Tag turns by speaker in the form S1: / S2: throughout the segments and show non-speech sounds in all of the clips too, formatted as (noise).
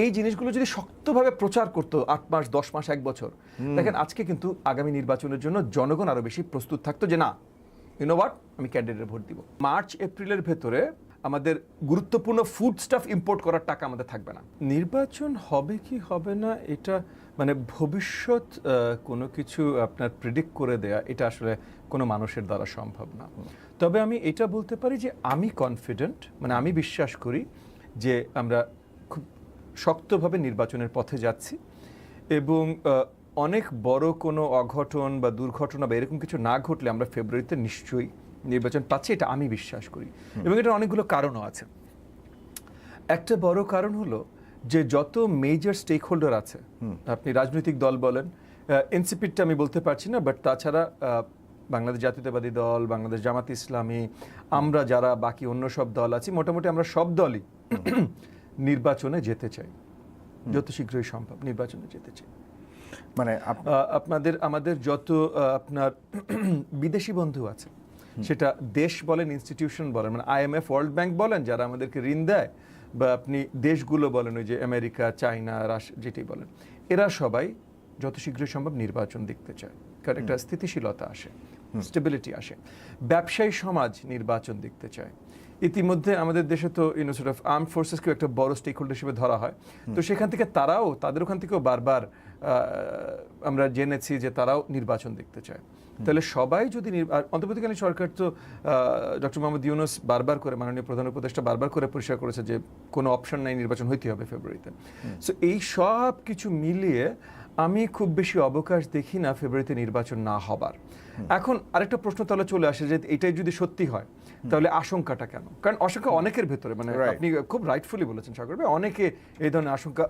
S1: এই জিনিসগুলো যদি শক্তভাবে প্রচার করতো আট মাস দশ মাস এক বছর দেখেন আজকে কিন্তু আগামী নির্বাচনের জন্য জনগণ আরও বেশি প্রস্তুত থাকতো যে না ইউনো হোয়াট আমি ক্যান্ডিডেটের ভোট দিব। মার্চ এপ্রিলের ভেতরে আমাদের গুরুত্বপূর্ণ ফুড স্টাফ ইম্পোর্ট করার টাকা আমাদের থাকবে না। নির্বাচন হবে কি হবে না এটা মানে ভবিষ্যৎ কোনো কিছু আপনার প্রিডিক্ট করে দেয়া এটা আসলে কোনো মানুষের দ্বারা সম্ভব না। তবে আমি এটা বলতে পারি যে আমি কনফিডেন্ট মানে আমি বিশ্বাস করি যে আমরা শক্তভাবে নির্বাচনের পথে যাচ্ছি এবং অনেক বড় কোনো অঘটন বা দুর্ঘটনা বা এরকম কিছু না ঘটলে আমরা ফেব্রুয়ারিতে নিশ্চয়ই নির্বাচন পাচ্ছি এটা আমি বিশ্বাস করি। এবং এটার অনেকগুলো কারণও আছে। একটা বড় কারণ হলো যে যত মেজর স্টেক হোল্ডার আছে আপনি রাজনৈতিক দল বলেন এনসিপিটা আমি বলতে পারছি না বাট তাছাড়া বাংলাদেশ জাতীয়তাবাদী দল বাংলাদেশ জামাত ইসলামী আমরা যারা বাকি অন্য সব দল আছি মোটামুটি আমরা সব দলই নির্বাচনে যেতে চাই। যত শীঘ্রই সম্ভব নির্বাচনে যেতে চাই।
S2: মানে
S1: আপনাদের আমাদের যত আপনার (clears throat) বিদেশি বন্ধু আছে সেটা দেশ বলেন ইনস্টিটিউশন বলেন মানে আইএমএফ ওয়ার্ল্ড ব্যাংক বলেন যারা আমাদেরকে ঋণ দেয় বা আপনি দেশগুলো বলেন ওই যে আমেরিকা চায়না রাশ যেটি বলেন এরা সবাই যত শীঘ্রই সম্ভব নির্বাচন দেখতে চায়। কারণ একটা স্থিতিশীলতা আসে স্টেবিলিটি আসে। ব্যবসায়ী সমাজ নির্বাচন দেখতে চায়। ইতিমধ্যে আমাদের দেশে তো ইউনিভার্সিটি অফ আর্ম ফোর্সেসকে একটা বড় স্টেক হোল্ডার হিসেবে ধরা হয়। তো সেখান থেকে তারাও তাদের ওখান থেকেও বারবার আমরা জেনেছি যে তারাও নির্বাচন দেখতে চায়। তাহলে সবাই যদি অন্তর্বর্তীকালীন সরকার তো ডক্টর মোহাম্মদ ইউনুস বারবার করে মাননীয় প্রধান উপদেষ্টা বারবার করে পরিষ্কার করেছে যে কোনো অপশন নাই নির্বাচন হইতে হবে ফেব্রুয়ারিতে সো এই সব কিছু মিলিয়ে আমি খুব বেশি অবকাশ দেখি না ফেব্রুয়ারিতে নির্বাচন না হবার। এখন আরেকটা প্রশ্ন তাহলে চলে আসে যে এটাই যদি সত্যি হয় তাহলে আশঙ্কাটা কেন? কারণ আশঙ্কা অনেকের ভেতরে মানে. আপনি খুব রাইটফুলি বলেছেন সাগর ভাই অনেকে এই ধরনের আশঙ্কা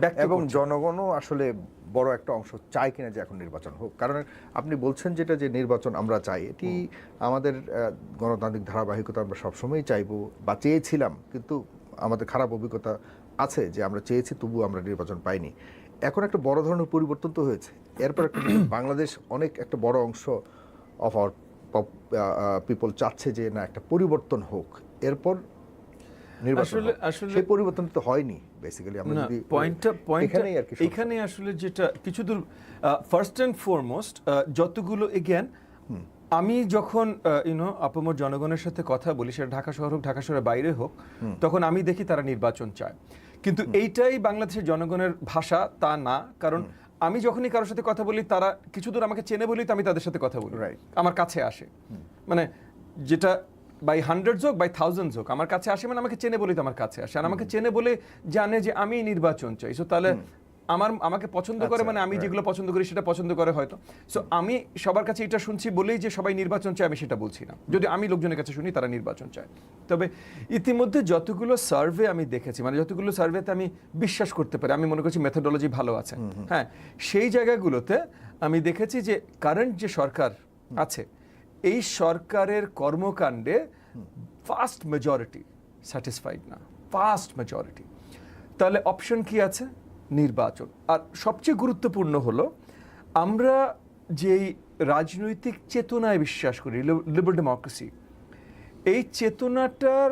S1: ব্যক্ত
S2: এবং জনগণও আসলে বড় একটা অংশ চায় কিনা যে এখন নির্বাচন হোক। কারণ আপনি বলছেন যেটা যে নির্বাচন আমরা চাই এটি আমাদের গণতান্ত্রিক ধারাবাহিকতা আমরা সবসময়ই চাইব বা চেয়েছিলাম কিন্তু আমাদের খারাপ অভিজ্ঞতা আছে যে আমরা চেয়েছি তবু আমরা নির্বাচন পাইনি। এখন একটা বড় ধরনের পরিবর্তন তো হয়েছে। এরপর একটা (coughs) বাংলাদেশ অনেক একটা বড় অংশ অফ আওয়ার পিপল চাচ্ছে যে না একটা পরিবর্তন হোক। এরপর
S1: আসলে- আসলে-
S2: সেই পরিবর্তন তো হয়নি বেসিক্যালি আমরা যদি
S1: পয়েন্টটা পয়েন্টটা
S2: এখানেই আর কি সমস্যা।
S1: এখানে আসলে যেটা কিছু দূর ফার্স্ট অ্যান্ড ফরমোস্ট যতগুলো এগেন আমি যখন ইউনো আপামর জনগণের সাথে কথা বলি সেটা ঢাকা শহর হোক ঢাকা শহরের বাইরে হোক তখন আমি দেখি তারা নির্বাচন চায়। কিন্তু এইটাই বাংলাদেশের জনগণের ভাষা তা না। কারণ আমি যখনই কারোর সাথে কথা বলি তারা কিছু দূর আমাকে চেনে বলি তো আমি তাদের সাথে কথা বলি. আমার কাছে আসে। মানে যেটা বাই হান্ড্রেডস হোক বাই থাউজেন্ডস হোক আমার কাছে আসে মানে আমাকে চেনে বলি তো আমার কাছে আসে। আর আমাকে চেনে বলে জানে যে আমি নির্বাচন চাই। সো তাহলে আমার আমাকে পছন্দ করে
S2: আচ্ছা,
S1: মানে আমি যেগুলো পছন্দ করি সেটা পছন্দ করে হয়তো। সো আমি সবার কাছে এটা শুনছি বলেই যে সবাই নির্বাচন চায় আমি সেটা বলছি না। যদি আমি লোকজনের কাছে শুনি তারা নির্বাচন চায়। তবে ইতিমধ্যে যতগুলো সার্ভে আমি দেখেছি মানে যতগুলো সার্ভেতে আমি বিশ্বাস করতে পারি আমি মনে করছি মেথোডোলজি ভালো আছে। হ্যাঁ সেই জায়গাগুলোতে আমি দেখেছি যে কারেন্ট যে সরকার আছে এই সরকারের কর্মকাণ্ডে ফাস্ট মেজরিটি স্যাটিসফাইড না। ফাস্ট মেজরিটি তাহলে অপশন কি আছে? নির্বাচন। আর সবচেয়ে গুরুত্বপূর্ণ হলো আমরা যেই রাজনৈতিক চেতনায় বিশ্বাস করি লিবার ডেমোক্রেসি এই চেতনাটার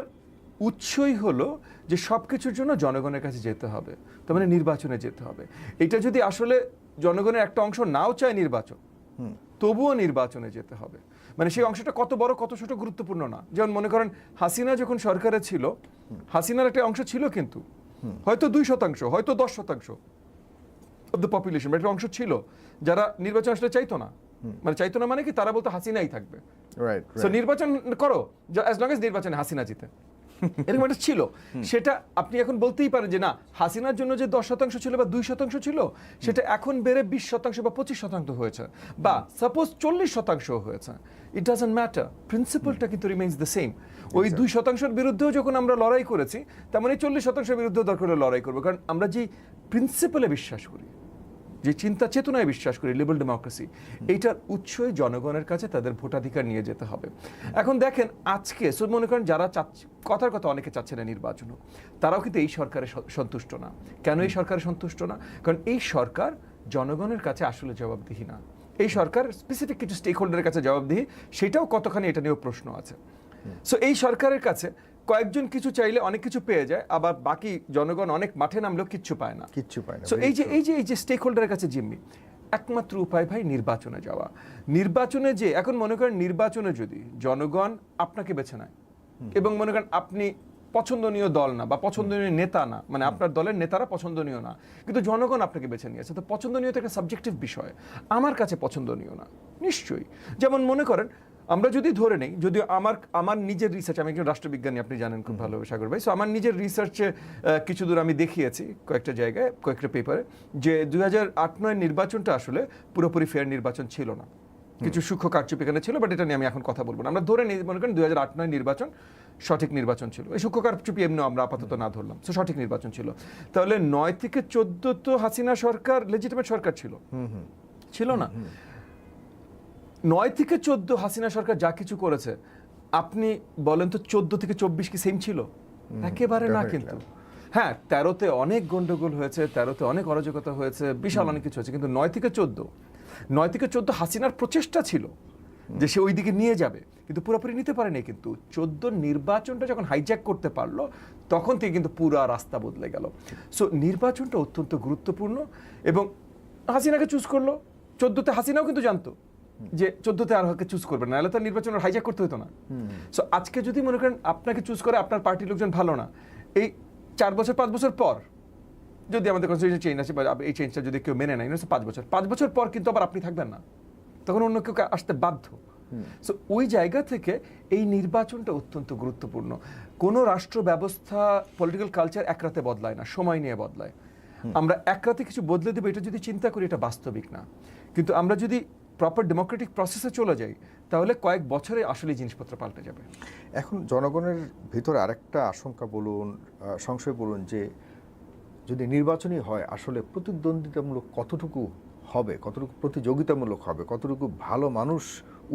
S1: উৎসই হলো যে সব কিছুর জন্য জনগণের কাছে যেতে হবে তার মানে নির্বাচনে যেতে হবে। এটা যদি আসলে জনগণের একটা অংশ নাও চায় নির্বাচন তবুও নির্বাচনে যেতে হবে। মানে সেই অংশটা কত বড় কত ছোট গুরুত্বপূর্ণ না। যেমন মনে করেন হাসিনা যখন সরকারে ছিল হাসিনার একটা অংশ ছিল কিন্তু হয়তো দুই শতাংশ হয়তো দশ শতাংশ অফ দ্য পপুলেশন একটা অংশ ছিল যারা নির্বাচন আসলে চাইতো না। মানে চাইতো না মানে কি তারা বলতো হাসিনাই থাকবে।
S2: রাইট
S1: সো নির্বাচন করো অ্যাজ লং এজ নির্বাচনে হাসিনা জিতে। এরকম একটা ছিল। সেটা আপনি এখন বলতেই পারেন যে না হাসিনার জন্য যে দশ শতাংশ ছিল বা দুই শতাংশ ছিল সেটা এখন বেড়ে বিশ শতাংশ বা পঁচিশ শতাংশ হয়েছে বা সাপোজ চল্লিশ শতাংশ হয়েছে। ইট ডাজন্ট ম্যাটার প্রিন্সিপালটা কিন্তু রিমেইন্স দ্য সেম ওই দুই শতাংশের বিরুদ্ধেও যখন আমরা লড়াই করেছি তেমন এই চল্লিশ শতাংশের বিরুদ্ধেও দরকার লড়াই করব। কারণ আমরা যে প্রিন্সিপালে বিশ্বাস করি যে চিন্তা চেতনায় বিশ্বাস করি লিবারেল ডেমোক্রেসি এইটার উৎসই জনগণের কাছে তাদের ভোটাধিকার নিয়ে যেতে হবে। এখন দেখেন আজকে সো মনে করেন যারা চাচ্ছে কথার কথা অনেকে চাচ্ছে না নির্বাচন হোক তারাও কিন্তু এই সরকারে সন্তুষ্ট না। কেন এই সরকারে সন্তুষ্ট না? কারণ এই সরকার জনগণের কাছে আসলে জবাবদিহি না। এই সরকার স্পেসিফিক কিছু স্টেক হোল্ডারের কাছে জবাবদিহি সেটাও কতখানি এটা নিয়েও প্রশ্ন আছে। সো এই সরকারের কাছে কয়েকজন কিছু চাইলে অনেক কিছু পেয়ে যায় আবার বাকি জনগণ অনেক মাঠে নামলেও কিচ্ছু পায় না।
S2: কিচ্ছু পায় না
S1: সো এই যে এই যে এই যে স্টেক হোল্ডারের কাছে জিম্মি একমাত্র উপায় ভাই নির্বাচনে যাওয়া। নির্বাচনে যে এখন মনে করেন নির্বাচনে যদি জনগণ আপনাকে বেছে নেয় এবং মনে করেন আপনি পছন্দনীয় দল না বা পছন্দনীয় নেতা না মানে আপনার দলের নেতারা পছন্দনীয় না কিন্তু জনগণ আপনাকে বেছে নিয়েছে তো পছন্দনীয় তো একটা সাবজেক্টিভ বিষয়। আমার কাছে পছন্দনীয় না নিশ্চয়ই। যেমন মনে করেন আমরা যদি ধরে নেই যদিও আমার আমার নিজের রিসার্চ আমি একজন রাষ্ট্রবিজ্ঞানী আপনি জানেন খুব ভালো সাগর ভাই। সো আমার নিজের রিসার্চে কিছু দূর আমি দেখিয়েছি কয়েকটা জায়গায় কয়েকটা পেপারে যে দুই হাজার আট নয় নির্বাচনটা আসলে পুরোপুরি ফেয়ার নির্বাচন ছিল না। কিছু সূক্ষ্ম কারচুপি এখানে ছিল বাট এটা নিয়ে আমি এখন কথা বলব না। আমরা ধরে নিই মনে করেন দুই হাজার আট নয় নির্বাচন সঠিক নির্বাচন ছিল। এই সূক্ষ্ম কারচুপি এমনি আমরা আপাতত না ধরলাম। সো সঠিক নির্বাচন ছিল। তাহলে নয় থেকে চোদ্দ তো হাসিনা সরকার লেজিটিমেট সরকার ছিল। ছিল না? নয় থেকে চোদ্দ হাসিনা সরকার যা কিছু করেছে আপনি বলেন তো চোদ্দ থেকে চব্বিশ কি সেম ছিল? একেবারে না কিন্তু। হ্যাঁ তেরোতে অনেক গন্ডগোল হয়েছে তেরোতে অনেক অরাজকতা হয়েছে বিশাল অনেক কিছু হয়েছে কিন্তু নয় থেকে চোদ্দ নয় থেকে চোদ্দ হাসিনার প্রচেষ্টা ছিল যে সে ওই দিকে নিয়ে যাবে কিন্তু পুরোপুরি নিতে পারেনি কিন্তু। চোদ্দ নির্বাচনটা যখন হাইজ্যাক করতে পারল তখন থেকে কিন্তু পুরা রাস্তা বদলে গেল। সো নির্বাচনটা অত্যন্ত গুরুত্বপূর্ণ এবং হাসিনাকে চুজ করল। চোদ্দতে হাসিনাও কিন্তু জানতো। যে চোদ্দতে আর হকে চুজ করবে না নাহলে তো নির্বাচন হাইজ্যাক করতে হতো না। সো আজকে যদি মনে করেন আপনাকে চুজ করে আপনার পার্টির লোকজন ভালো না এই চার বছর পাঁচ বছর পর যদি আমাদের কনস্টিটিউশন চেঞ্জ বা এই চেঞ্জটা যদি কেউ মেনে নেয় পাঁচ বছর। পাঁচ বছর পর কিন্তু আবার আপনি থাকবেন না। তখন অন্য কেউ আসতে বাধ্য। সো ওই জায়গা থেকে এই নির্বাচনটা অত্যন্ত গুরুত্বপূর্ণ। কোনো রাষ্ট্র ব্যবস্থা পলিটিক্যাল কালচার এক রাতে বদলায় না সময় নিয়ে বদলায়। আমরা এক রাতে কিছু বদলে দেবো এটা যদি চিন্তা করি এটা বাস্তবিক না। কিন্তু আমরা যদি প্রপার ডেমোক্রেটিক প্রসেসে চলে যাই তাহলে কয়েক বছরে আসলে জিনিসপত্র পাল্টে যাবে।
S2: এখন জনগণের ভিতরে আরেকটা আশঙ্কা বলুন সংশয় বলুন যে, যদি নির্বাচনই হয়, আসলে প্রতিদ্বন্দ্বিতামূলক কতটুকু হবে, কতটুকু প্রতিযোগিতামূলক হবে, কতটুকু ভালো মানুষ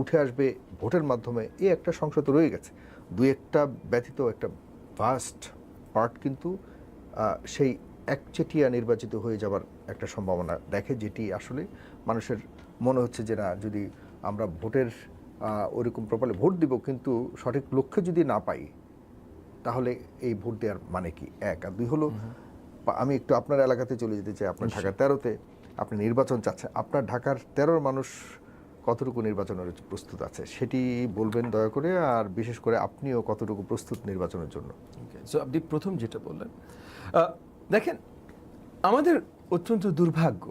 S2: উঠে আসবে ভোটের মাধ্যমে এই একটা সংশয় তো রয়ে গেছে। দুই একটা ব্যতীত একটা ভাস্ট পার্ট কিন্তু সেই একচেটিয়া নির্বাচিত হয়ে যাবার একটা সম্ভাবনা দেখে যেটি আসলে মানুষের মনে হচ্ছে যে না যদি আমরা ভোটের ওরকম প্রপারলি ভোট দিব কিন্তু সঠিক লক্ষ্যে যদি না পাই তাহলে এই ভোট দেওয়ার মানে কি? এক। আর দুই হলো আমি একটু আপনার এলাকাতে চলে যেতে চাই আপনার ঢাকার তেরোতে। আপনি নির্বাচন চাচ্ছেন আপনার ঢাকার তেরোর মানুষ কতটুকু নির্বাচনের প্রস্তুত আছে? সেটি বলবেন দয়া করে আর বিশেষ করে আপনিও কতটুকু প্রস্তুত নির্বাচনের জন্য?
S1: সো আপনি প্রথম যেটা বললেন দেখেন আমাদের অত্যন্ত দুর্ভাগ্য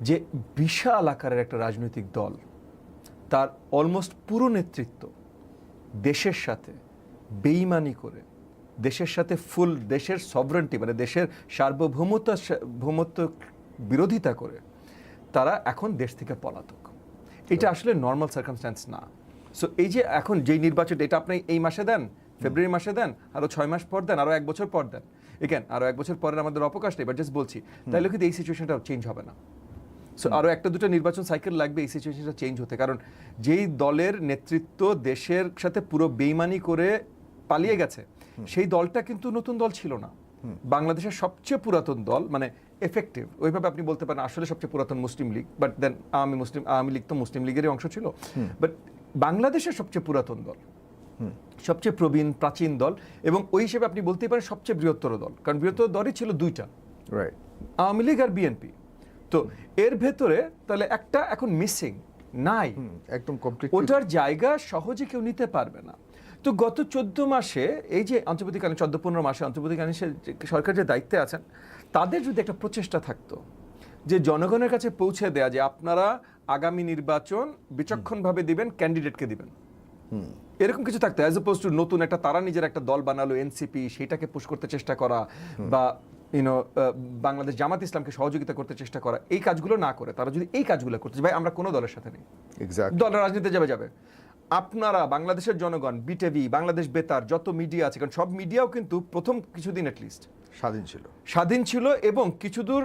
S1: যে বিশাল আকারের একটা রাজনৈতিক দল তার অলমোস্ট পুরো নেতৃত্ব দেশের সাথে বেইমানি করে দেশের সাথে ফুল দেশের সভরেন্টি মানে দেশের সার্বভৌমত্ব ভৌমত্ব বিরোধিতা করে তারা এখন দেশ থেকে পলাতক। এটা আসলে নর্মাল সার্কামস্ট্যান্স না। সো এই যে এখন যেই নির্বাচন এটা আপনি এই মাসে দেন ফেব্রুয়ারি মাসে দেন আরও ছয় মাস পর দেন আরও এক বছর পর দেন। এগেন আরও এক বছর পরের আমাদের অবকাশ নেই বাট জাস্ট বলছি তাহলে কিন্তু এই সিচুয়েশনটা চেঞ্জ হবে না। সো আরও একটা দুটো নির্বাচন সাইকেল লাগবে এই সিচুয়েশনটা চেঞ্জ হতে কারণ যেই দলের নেতৃত্ব দেশের সাথে পুরো বেইমানি করে পালিয়ে গেছে সেই দলটা কিন্তু নতুন দল ছিল না। বাংলাদেশের সবচেয়ে পুরাতন দল মানে এফেক্টিভ ওইভাবে আপনি বলতে পারেন আসলে সবচেয়ে পুরাতন Muslim League but then Awami Muslim Awami League তো মুসলিম লীগেরই অংশ ছিল। বাট বাংলাদেশের সবচেয়ে পুরাতন দল সবচেয়ে প্রবীণ প্রাচীন দল এবং ওই হিসেবে আপনি বলতেই পারেন সবচেয়ে বৃহত্তর দল। কারণ বৃহত্তর দলই ছিল দুইটা।
S2: রাইট
S1: আওয়ামী লীগ আর বিএনপি তো এর ভেতরে তাহলে একটা এখন মিসিং নাই।
S2: একদম কমপ্লিট
S1: ওটার জায়গা সহজে কেউ নিতে পারবে না। তো গত চোদ্দ মাসে এই যে অন্তর্বর্তীকালীন চোদ্দ পনেরো মাসে অন্তর্বর্তীকালীন সরকার যে দায়িত্বে আছেন তাদের যদি একটা প্রচেষ্টা থাকতো যে জনগণের কাছে পৌঁছে দেয়া যে আপনারা আগামী নির্বাচন বিচক্ষণভাবে দিবেন ক্যান্ডিডেটকে দিবেন। এরকম কিছু থাকতো অ্যাজ অপোজ টু নতুন একটা তারা নিজের একটা দল বানালো এনসিপি সেটাকে পুশ করতে চেষ্টা করা বা ইউনো বাংলাদেশ জামাত ইসলামকে সহযোগিতা করতে চেষ্টা করা এই কাজগুলো না করে তারা যদি এই কাজগুলো করতে ভাই আমরা কোনো দলের সাথে নেই। দলের রাজনীতিতে যাবে যাবে। আপনারা বাংলাদেশের জনগণ বিটিভি বাংলাদেশ বেতার যত মিডিয়া আছে কারণ সব মিডিয়াও কিন্তু প্রথম কিছুদিন লিস্ট
S2: স্বাধীন ছিল।
S1: স্বাধীন ছিল এবং কিছু দূর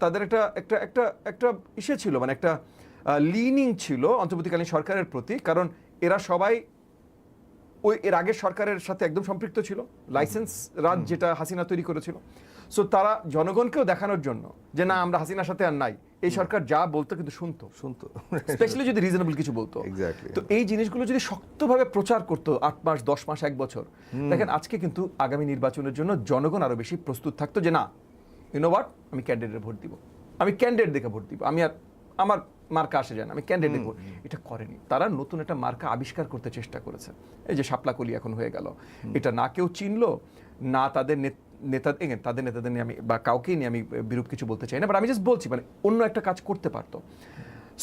S1: তাদের একটা একটা একটা একটা ইসে ছিল মানে একটা লিনিং ছিল অন্তর্বর্তীকালীন সরকারের প্রতি কারণ এরা সবাই ওই এর আগের সরকারের সাথে একদম সম্পৃক্ত ছিল লাইসেন্স রাজ যেটা হাসিনা তৈরি করেছিল। সো তারা জনগণকেও দেখানোর জন্য যে না আমরা হাসিনার সাথে আর নাই। এই সরকার যা বলতো কিন্তু শুনতো।
S2: শুনতো।
S1: স্পেশালি যদি রিজনেবল কিছু বলতো। তো এই জিনিসগুলো যদি শক্তভাবে প্রচার করতো আট মাস দশ মাস এক বছর দেখেন আজকে কিন্তু আগামী নির্বাচনের জন্য জনগণ আরও বেশি প্রস্তুত থাকতো যে না ইউনো আমি ক্যান্ডিডেটে ভোট দিব। আমি ক্যান্ডিডেট দেখে ভোট দিব। আমি আর আমার মার্কা আসে যায় না। আমি ক্যান্ডিডেট দেখব। এটা করেনি। তারা নতুন একটা মার্কা আবিষ্কার করতে চেষ্টা করেছে। এই যে শাপলাকলি এখন হয়ে গেল। এটা না কেউ চিনলো না তাদের নেত- নেতা তাদের নেতাদের নিয়ে আমি বা কাউকেই নিয়ে আমি বিরূপ কিছু বলতে চাই না বাট আমি জাস্ট বলছি মানে অন্য একটা কাজ করতে পারতো।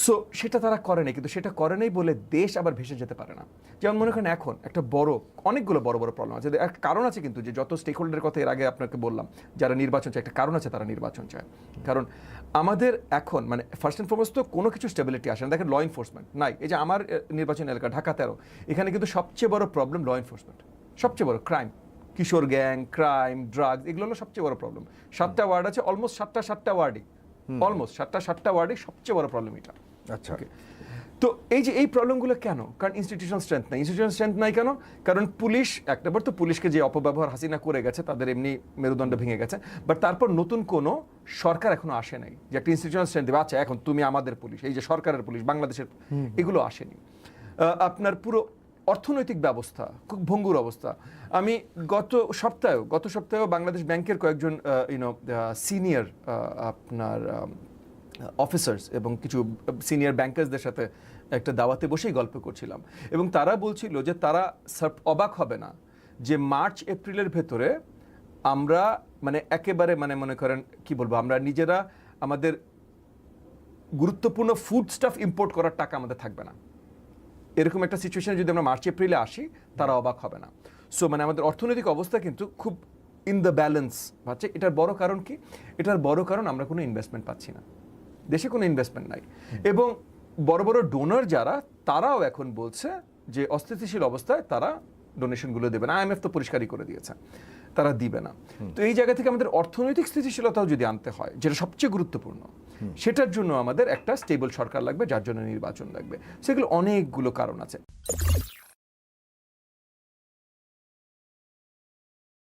S1: সো সেটা তারা করে নাই, কিন্তু সেটা করে নাই বলে দেশ আবার ভেসে যেতে পারে না। যেমন মনে করেন এখন একটা বড়, অনেকগুলো বড় বড় প্রবলেম আছে। একটা কারণ আছে কিন্তু যে যত স্টেক হোল্ডারের কথা এর আগে আপনাকে বললাম, যারা নির্বাচন চায়, একটা কারণ আছে তারা নির্বাচন চায়। কারণ আমাদের এখন মানে ফার্স্ট অ্যান্ড ফরমোস্ট তো কোনো কিছু স্টেবিলিটি আসে না। দেখেন ল এনফোর্সমেন্ট নাই। এই যে আমার নির্বাচন এলাকা, ঢাকা তেরো, এখানে কিন্তু সবচেয়ে বড় প্রবলেম ল এনফোর্সমেন্ট সবচেয়ে বড় ক্রাইম কিশোর গ্যাং ক্রাইম ড্রাগস এগুলো হলো সবচেয়ে বড় প্রবলেম সাতটা ওয়ার্ড আছে অলমোস্ট সাতটা সাতটা ওয়ার্ডই অলমোস্ট সাতটা সাতটা ওয়ার্ডে সবচেয়ে বড় প্রবলেম এটা।
S2: আচ্ছা।
S1: তো এই যে এই প্রবলেমগুলো কেন? কারণ ইনস্টিটিউশনাল স্ট্রেংথ নাই। ইনস্টিটিউশনাল স্ট্রেংথ নাই কেন? কারণ পুলিশ একটাবার তো পুলিশকে যে অপব্যবহার হাসিনা করে গেছে তাদের এমনি মেরুদণ্ড ভেঙে গেছে। বাট তারপর নতুন কোনো সরকার এখনও আসে নাই যে একটা ইনস্টিটিউশন স্ট্রেংথ দেবে আচ্ছা এখন তুমি আমাদের পুলিশ এই যে সরকারের পুলিশ বাংলাদেশের এগুলো আসেনি। আপনার পুরো অর্থনৈতিক ব্যবস্থা, খুব ভঙ্গুর অবস্থা। আমি গত সপ্তাহেও গত সপ্তাহেও বাংলাদেশ ব্যাংকের কয়েকজন ইউনো সিনিয়র আপনার অফিসার্স এবং কিছু সিনিয়র ব্যাংকার্সদের সাথে একটা দাওয়াতে বসেই গল্প করছিলাম। এবং তারা বলছিল যে তারা অবাক হবে না যে মার্চ, এপ্রিলের ভেতরে আমরা মানে একেবারে মানে মনে করেন, কি বলব, আমরা নিজেরা আমাদের গুরুত্বপূর্ণ ফুড স্টাফ ইম্পোর্ট করার টাকা আমাদের থাকবে না। এরকম একটা সিচুয়েশনে যদি আমরা মার্চ এপ্রিলে আসি তারা অবাক হবে না। সো মানে আমাদের অর্থনৈতিক অবস্থা কিন্তু খুব ইন দ্য ব্যালেন্স হচ্ছে এটার বড় কারণ কি? এটার বড় কারণ আমরা কোনো ইনভেস্টমেন্ট পাচ্ছি না। দেশে কোনো ইনভেস্টমেন্ট নাই। এবং বড় বড় ডোনার যারা তারাও এখন বলছে যে অস্থিতিশীল অবস্থায় তারা ডোনেশনগুলো দেবে না। আইএমএফ তো পরিষ্কারই করে দিয়েছে। তারা দিবে না। তো এই জায়গা থেকে আমাদের অর্থনৈতিক স্থিতিশীলতাও যদি আনতে হয় যেটা সবচেয়ে গুরুত্বপূর্ণ সেটার জন্য আমাদের একটা স্টেবল সরকার লাগবে যার জন্য নির্বাচন লাগবে। সেগুলো অনেকগুলো কারণ আছে।